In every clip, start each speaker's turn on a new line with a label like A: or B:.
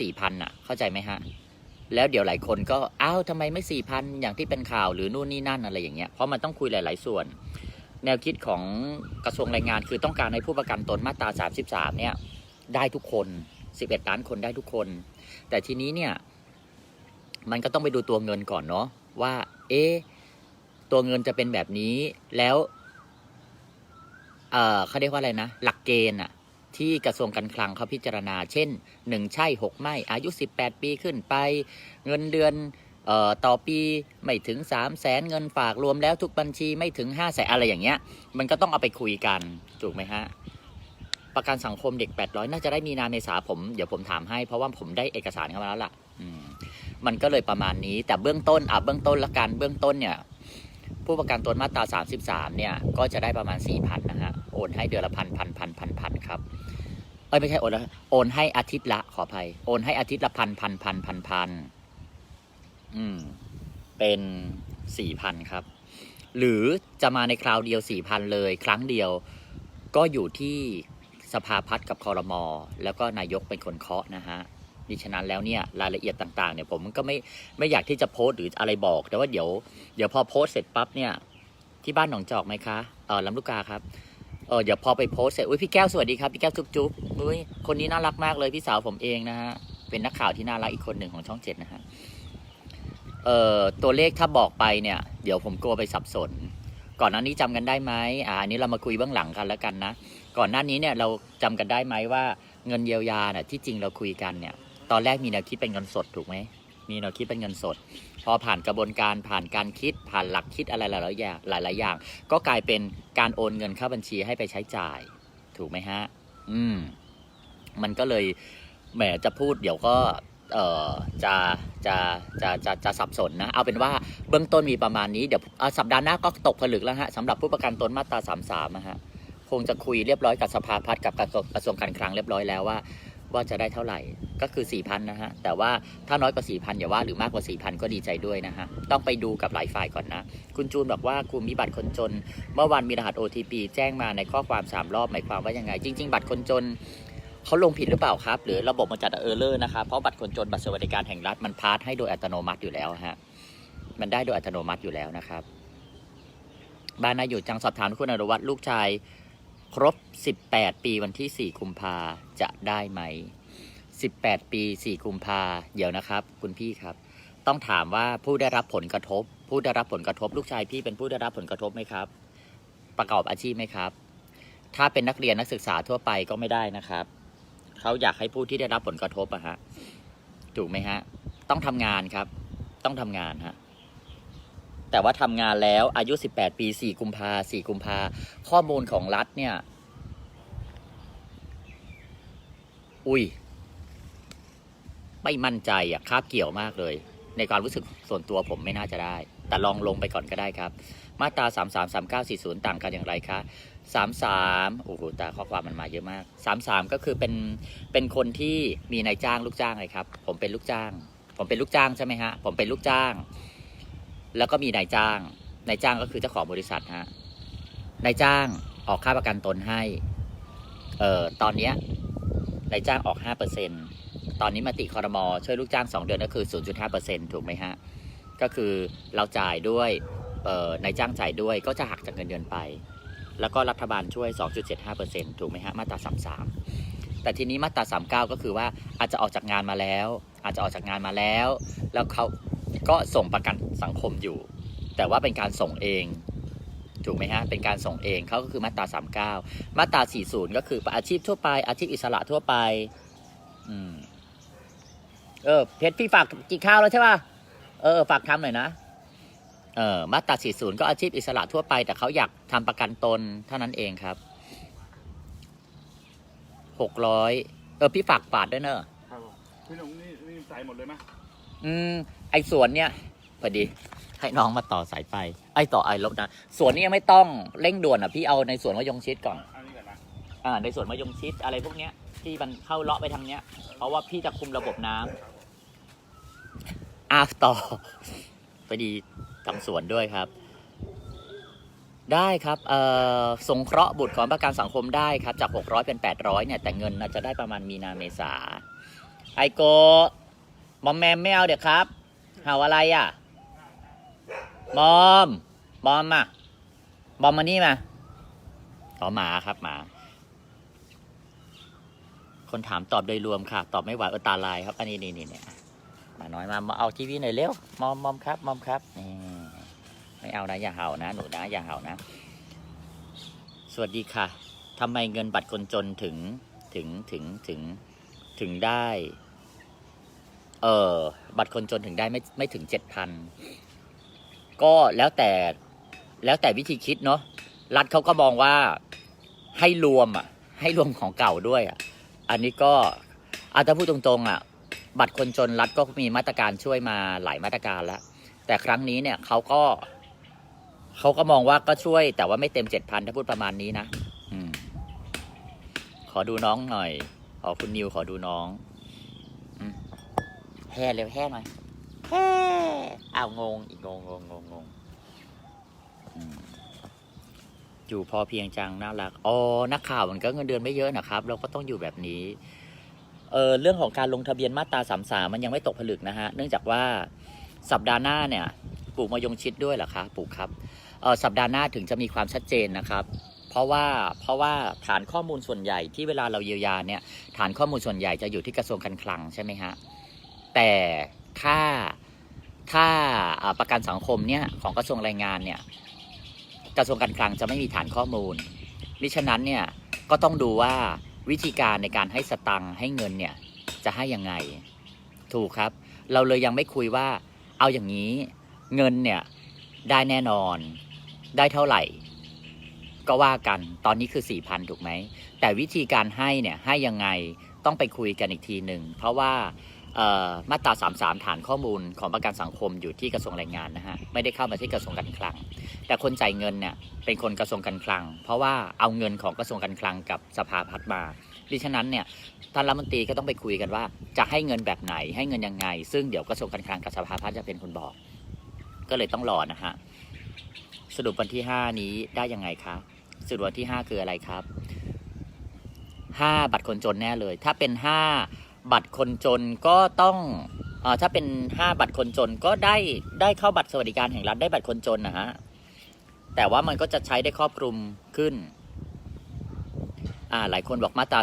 A: สี่พันอะ เข้าใจไหมฮะ แล้วเดี๋ยวหลายคนก็อ้าวทำไมไม่สี่พันอย่างที่เป็นข่าวหรือนู่นนี่นั่นอะไรอย่างเงี้ยเพราะมันต้องคุยหลาย ๆ ส่วน แนวคิดของกระทรวงแรงงาน คือต้องการให้ผู้ประกันตนมาตรา 33 เนี่ย ได้ทุกคน 11 ล้านคนได้ทุกคน แต่ทีนี้เนี่ย มันก็ต้องไปดูตัวเงินก่อนเนาะว่า เอ๊ตัวเงินจะเป็นแบบนี้แล้ว เออเขาเรียกว่าอะไรนะ หลักเกณฑ์อะ ที่กระทรวงการคลังเขาพิจารณา เช่นหนึ่งใช่หกไม่ อายุ 18 ปีขึ้นไป เงินเดือนออต่อปีไม่ถึง 3 0 0แสนเงินฝากรวมแล้วทุกบัญชีไม่ถึง 5 0 0แสนอะไรอย่างเงี้ย มันก็ต้องเอาไปคุยกันถูกไหมฮะ ประกันสังคมเด็ก 800 น่าจะได้มีนาเมษาผม เดี๋ยวผมถามให้เพราะว่าผมได้เอกสารเข้ามาแล้วล่ะมมันก็เลยประมาณนี้แต่เบื้องต้นอะเบื้องต้นละกันเบื้องต้นเนี่ยผู้ประกันตนมาตรา 33 เนี่ย ก็จะได้ประมาณ 4,000 นะฮะ โอนให้เดือนละพันพันพันพันพันครับเอ้ยไม่ใช่โอนละโอนให้อาทิตย์ละขออภัย โอนให้อาทิตย์ละพันพันพันพันพันอืมเป็นสี่พันครับ หรือจะมาในคราวเดียวสี่พันเลย ครั้งเดียวก็อยู่ที่สภาพัฒน์กับคอรมอแล้วก็นายกเป็นคนเคาะนะฮะดิฉะนั้นแล้วเนี่ยรายละเอียดต่างๆเนี่ยผมก็ไม่ไม่อยากที่จะโพสต์หรืออะไรบอก แต่ว่าเดี๋ยวเดี๋ยวพอโพสต์เสร็จปั๊บเนี่ยที่บ้านหนองจอกไหมคะเออลำลูกกาครับ เออเดี๋ยวพอไปโพสเสร็จอุ้ยพี่แก้วสวัสดีครับพี่แก้วจุ๊บจุ๊บอุ้ยคนนี้น่ารักมากเลยพี่สาวผมเองนะฮะเป็นนักข่าวที่น่ารักอีกคนหนึ่งของช่องเจ็ดนะฮะเอ่อตัวเลขถ้าบอกไปเนี่ย เดี๋ยวผมกลัวไปสับสน ก่อนหน้านี้จำกันได้ไหมอ่าอันนี้เรามาคุยเบื้องหลังกันแล้วกันนะก่อนหน้านี้เนี่ยเราจำกันได้ไหมว่าเงินเยียวยาเนี่ยที่จริงเราคุยกันเนี่ย ตอนแรกมีแนวคิดเป็นเงินสดถูกไหม มีแนวคิดเป็นเงินสด พอผ่านกระบวนการผ่านการคิดผ่านหลักคิดอะไรหลายๆอย่างหลายๆอย่าง ก็กลายเป็นการโอนเงินเข้าบัญชีให้ไปใช้จ่าย ถูกไหมฮะ อืม มันก็เลยแหมจะพูดเดี๋ยวก็เอ่อจะจะจะจะจะสับสนนะ เอาเป็นว่าเบื้องต้นมีประมาณนี้ เดี๋ยวสัปดาห์หน้าก็ตกผลึกแล้วฮะสำหรับผู้ประกันตนมาตราสามสามนะฮะคงจะคุยเรียบร้อยกับสภาพัฒน์กับกระทรวงการคลังเรียบร้อยแล้วว่า ว่าจะได้เท่าไหร่ก็คือ 4,000 นะฮะ แต่ว่าถ้าน้อยกว่า 4,000 อย่าว่าหรือมากกว่า 4,000 ก็ดีใจด้วยนะฮะ ต้องไปดูกับหลายฝ่ายก่อนนะ คุณจูนบอกว่าคุณมีบัตรคนจน เมื่อวันมีรหัส OTP แจ้งมาในข้อความ 3 รอบ หมายความว่ายังไง จริง ๆ บัตรคนจนเขาลงผิดหรือเปล่าครับ หรือระบบมันจัดเออร์เลอร์นะครับเพราะบัตรคนจนบัตรสวัสดิการแห่งรัฐมันพาสให้โดยอัตโนมัติอยู่แล้วฮะ มันได้โดยอัตโนมัติอยู่แล้วนะครับ บ้านนายอยู่จังสอบถามคุณอนุวัฒน์ลูกชาย ครบ 18 ปีวันที่ 4 กุมภาจะได้ไหม 18 ปี 4 กุมภาเดี๋ยวนะครับ คุณพี่ครับ ต้องถามว่าผู้ได้รับผลกระทบ ผู้ได้รับผลกระทบ ลูกชายพี่เป็นผู้ได้รับผลกระทบไหมครับ ประกอบอาชีพไหมครับ ถ้าเป็นนักเรียนนักศึกษาทั่วไปก็ไม่ได้นะครับ เขาอยากให้ผู้ที่ได้รับผลกระทบอะฮะ ถูกไหมฮะ ต้องทำงานครับ ต้องทำงานฮะ แต่ว่าทำงานแล้วอายุ 18 ปี 4 กุมภา4กุมภาข้อมูลของรัฐเนี่ย อุ้ย ไม่มั่นใจอะคาบเกี่ยวมากเลย ในความรู้สึกส่วนตัวผมไม่น่าจะได้ แต่ลองลงไปก่อนก็ได้ครับ มาตรา 3 3 3 9 4 0 ต่างกันอย่างไรคะ33โอ้โหแต่ข้อความมันมาเยอะมาก 33 ก็คือเป็นเป็นคนที่มีนายจ้างลูกจ้างไงครับ ผมเป็นลูกจ้าง ผมเป็นลูกจ้างใช่ไหมฮะ ผมเป็นลูกจ้าง แล้วก็มีนายจ้าง นายจ้างก็คือเจ้าของบริษัทฮะ นายจ้างออกค่าประกันตนให้ เอ่อ ตอนเนี้ยนายจ้างออกห้าเปอร์เซ็นตอนนี้มติคอรมอช่วยลูกจ้างสองเดือนก็คือศูนย์จุดห้าเปอร์เซ็นถูกไหมฮะ ก็คือเราจ่ายด้วย เอ่อ นายจ้างจ่ายด้วยก็จะหักจากเงินเดือนไป แล้วก็รัฐบาลช่วย 2.75%ถูกไหมฮะ มาตรา33แต่ทีนี้มาตรา39 ก็คือว่าอาจจะออกจากงานมาแล้ว อาจจะออกจากงานมาแล้ว แล้วเขา ก็ส่งประกันสังคมอยู่ แต่ว่าเป็นการส่งเอง ถูกไหมฮะ เป็นการส่งเองเขาก็คือมาตรา 39 มาตรา 40 ก็คืออาชีพทั่วไป อาชีพอิสระทั่วไป อืม เออ เพชรพี่ฝากกินข้าวแล้วใช่ป่ะ เออ ฝากทำหน่อยนะ เอ่อมาตรา 40 ก็อาชีพอิสระทั่วไป แต่เขาอยากทำประกันตนเท่านั้นเองครับ600เออ พี่ฝากปาดด้วยเนอะ
B: ครับผมพี่หนุ่มนี่นี่ใส่หมดเลยไหม
A: อืมไอ้สวนเนี่ยพอดีให้น้องมาต่อสายไฟไอ้ต่อไอ้ลบนะสวนนี้ยังไม่ต้องเร่งด่วนอะพี่เอาในสวนมะยงชิดก่อน
B: อันนี้ก่อนนะ
A: อ่าในสวนมะยงชิดอะไรพวกเนี้ยที่มันเข้าเลาะไปทางเนี้ย เพราะว่าพี่จะคุมระบบน้ำอะต่อพอดีทำสวนด้วยครับ ได้ครับเอ่อสงเคราะห์บุตรของประกันสังคมได้ครับ จาก 600 เป็น 800 เนี่ย แต่เงินน่าจะได้ประมาณมีนาเมษาไอโกมอมแมมไม่เอาเดี๋ยวครับ เห่าอะไรอะมอมมอมอะมอมมานี่มาอ๋อหมาครับหมา คนถามตอบโดยรวมค่ะ ตอบไม่ไหวเออตาลายครับ อันนี้นี่นี่เนี่ยหมาน้อยมามาเอาทีวีหน่อยเร็ว มอมมอมครับ มอมครับนี่ไม่เอานะอย่าเห่านะ หนูนะอย่าเห่านะ สวัสดีค่ะทำไมเงินบัตรคนจนถึงถึงถึงถึงถึงได้ เออบัตรคนจนถึงได้ไม่ไม่ถึงเจ็ดพันก็แล้วแต่แล้วแต่วิธีคิดเนาะรัฐเขาก็มองว่าให้รวมอะ ให้รวมของเก่าด้วยอะ อันนี้ก็อาถ้าพูดตรงๆอะ บัตรคนจนรัฐก็มีมาตรการช่วยมาหลายมาตรการแล้ว แต่ครั้งนี้เนี่ยเขาก็เขาก็มองว่าก็ช่วย แต่ว่าไม่เต็มเจ็ดพันถ้าพูดประมาณนี้นะอืมขอดูน้องหน่อยขอคุณนิวขอดูน้อง แห่เร็วแห่หน่อยแห่อ้าวงงอีกงงงงงงงงอืมอยู่พอเพียงจังน่ารักอ๋อนักข่าวมันก็เงินเดือนไม่เยอะนะครับ เราก็ต้องอยู่แบบนี้เออเรื่องของการลงทะเบียนมาตราสามสามันยังไม่ตกผลึกนะฮะเนื่องจากว่าสัปดาห์หน้าเนี่ยปลูกมายงชิดด้วยเหรอคะปลูกครับเออสัปดาห์หน้าถึงจะมีความชัดเจนนะครับ เพราะว่าเพราะว่าฐานข้อมูลส่วนใหญ่ที่เวลาเราเยียวยาเนี่ยฐานข้อมูลส่วนใหญ่จะอยู่ที่กระทรวงการคลังใช่ไหมฮะ แต่ถ้าถ้าอ่าประกันสังคมเนี่ยของกระทรวงแรงงานเนี่ยกระทรวงการคลังจะไม่มีฐานข้อมูลมิฉะนั้นเนี่ยก็ต้องดูว่าวิธีการในการให้สตังค์ให้เงินเนี่ยจะให้ยังไง ถูกครับ เราเลยยังไม่คุยว่าเอาอย่างนี้เงินเนี่ยได้แน่นอนได้เท่าไหร่ ก็ว่ากันตอนนี้คือ4ี่พันถูกไหม แต่วิธีการให้เนี่ยให้ยังไงต้องไปคุยกันอีกทีหนึ่ง เพราะว่า มาตรา 33 ฐานข้อมูลของประกันสังคมอยู่ที่กระทรวงแรงงานนะฮะไม่ได้เข้ามาที่กระทรวงการคลัง แต่คนจ่ายเงินเนี่ยเป็นคนกระทรวงการคลัง เพราะว่าเอาเงินของกระทรวงการคลังกับสภาพัฒน์มาดิฉะนั้นเนี่ยท่านรัฐมนตรีก็ต้องไปคุยกันว่า จะให้เงินแบบไหนให้เงินยังไง ซึ่งเดี๋ยวกระทรวงการคลังกับสภาพัฒน์จะเป็นคนบอก ก็เลยต้องรอนะฮะสรุปวันที่ 5 นี้ได้ยังไงคะสรุปวันที่ 5 คืออะไรครับ 5 บัตรคนจนแน่เลย ถ้าเป็น 5 บัตรคนจนก็ต้องอถ้าเป็น5บัตรคนจนก็ได้ได้เข้าบัตรสวัสดิการแห่งรัฐได้บัตรคนจนนะฮะแต่ว่ามันก็จะใช้ได้ครอบคลุมขึ้นอ่าหลายคนบอกมาตรา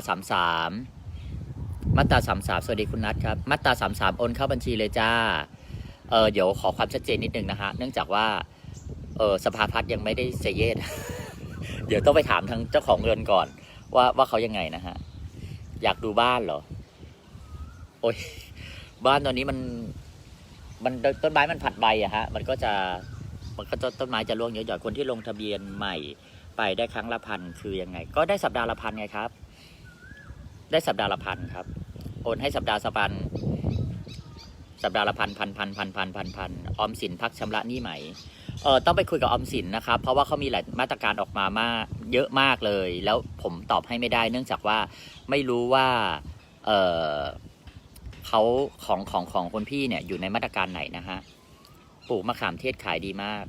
A: 33มาตรา33สวัสดีคุณนัทครับ มาตรา33โอนเข้าบัญชีเลยจ้าเออเดี๋ยวขอความชัดเจนนิดนึงนะฮะเนื่องจากว่าเออสภาพัฒน์ยังไม่ได้เซเยสเดี๋ยวต้องไปถามทางเจ้าของเงินก่อน ว่าว่าเขายังไงนะฮะ อยากดูบ้านเหรอ โอ้ยบ้านตอนนี้มัน มันต้นไม้มันผัดใบอะฮะ มันก็จะมันก็ต้นต้นไม้จะร่วงเยอะหน่อยคนที่ลงทะเบียนใหม่ไปได้ครั้งละพันคือยังไง ก็ได้สัปดาห์ละพันไงครับ ได้สัปดาห์ละพันครับ โอนให้สัปดาห์ละพัน สัปดาห์ละพันพันพันพันพันพันพันออมสินพักชำระหนี้ใหม่เออต้องไปคุยกับออมสินนะครับ เพราะว่าเขามีหลายมาตรการออกมามากเยอะมากเลย แล้วผมตอบให้ไม่ได้ เนื่องจากว่าไม่รู้ว่า เออ เขาของของของคนพี่เนี่ยอยู่ในมาตรการไหนนะฮะปลูกมะขามเทศขายดีมาก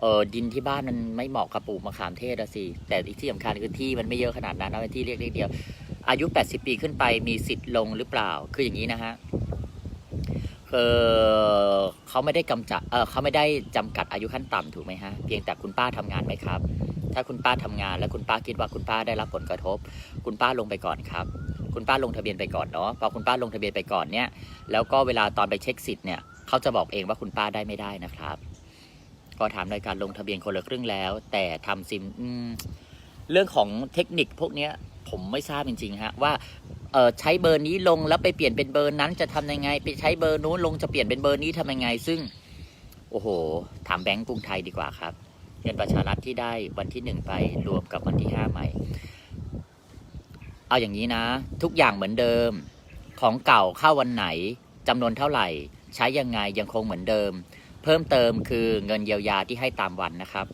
A: เออดินที่บ้านมันไม่เหมาะกับปลูกมะขามเทศอะสิแต่อีกที่สำคัญคือที่มันไม่เยอะขนาดนั้นนะเป็นที่เล็กเดียว อายุ 80 ปีขึ้นไปมีสิทธิ์ลงหรือเปล่าคืออย่างนี้นะฮะเออเขาไม่ได้กำจัดเออเขาไม่ได้จำกัดอายุขั้นต่ำถูกไหมฮะเพียงแต่คุณป้าทำงานไหมครับ ถ้าคุณป้าทำงาน แล้วคุณป้าคิดว่าคุณป้าได้รับผลกระทบ คุณป้าลงไปก่อนครับ คุณป้าลงทะเบียนไปก่อนเนาะพอคุณป้าลงทะเบียนไปก่อนเนี่ยแล้วก็เวลาตอนไปเช็คสิทธิ์เนี่ยเขาจะบอกเองว่าคุณป้าได้ไม่ได้นะครับ ก็ถามในการลงทะเบียนคนละครึ่งแล้ว แต่ทำซิมอืมเรื่องของเทคนิคพวกเนี้ยผมไม่ทราบจริงๆฮะว่าเออใช้เบอร์นี้ลงแล้วไปเปลี่ยนเป็นเบอร์นั้นจะทำยังไง ไปใช้เบอร์นู้นลงจะเปลี่ยนเป็นเบอร์นี้ทำยังไง ซึ่ง โอ้โห ถามแบงก์กรุงไทยดีกว่าครับเงินประชารัฐที่ได้วันที่หนึ่งไปรวมกับวันที่ห้าใหม่ เอาอย่างนี้นะ ทุกอย่างเหมือนเดิม ของเก่าเข้าวันไหนจำนวนเท่าไหร่ ใช้ยังไงยังคงเหมือนเดิม เพิ่มเติมคือเงินเยียวยาที่ให้ตามวันนะครับ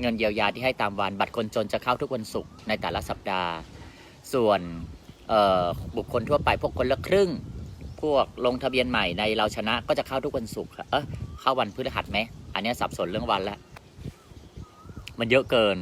A: เงินเยียวยาที่ให้ตามวันบัตรคนจนจะเข้าทุกวันศุกร์ในแต่ละสัปดาห์ ส่วนบุคคลทั่วไปพวกคนละครึ่ง พวกลงทะเบียนใหม่ในเราชนะก็จะเข้าทุกวันศุกร์เออเข้าวันพฤหัสไหมอันนี้สับสนเรื่องวันละมันเยอะเกิน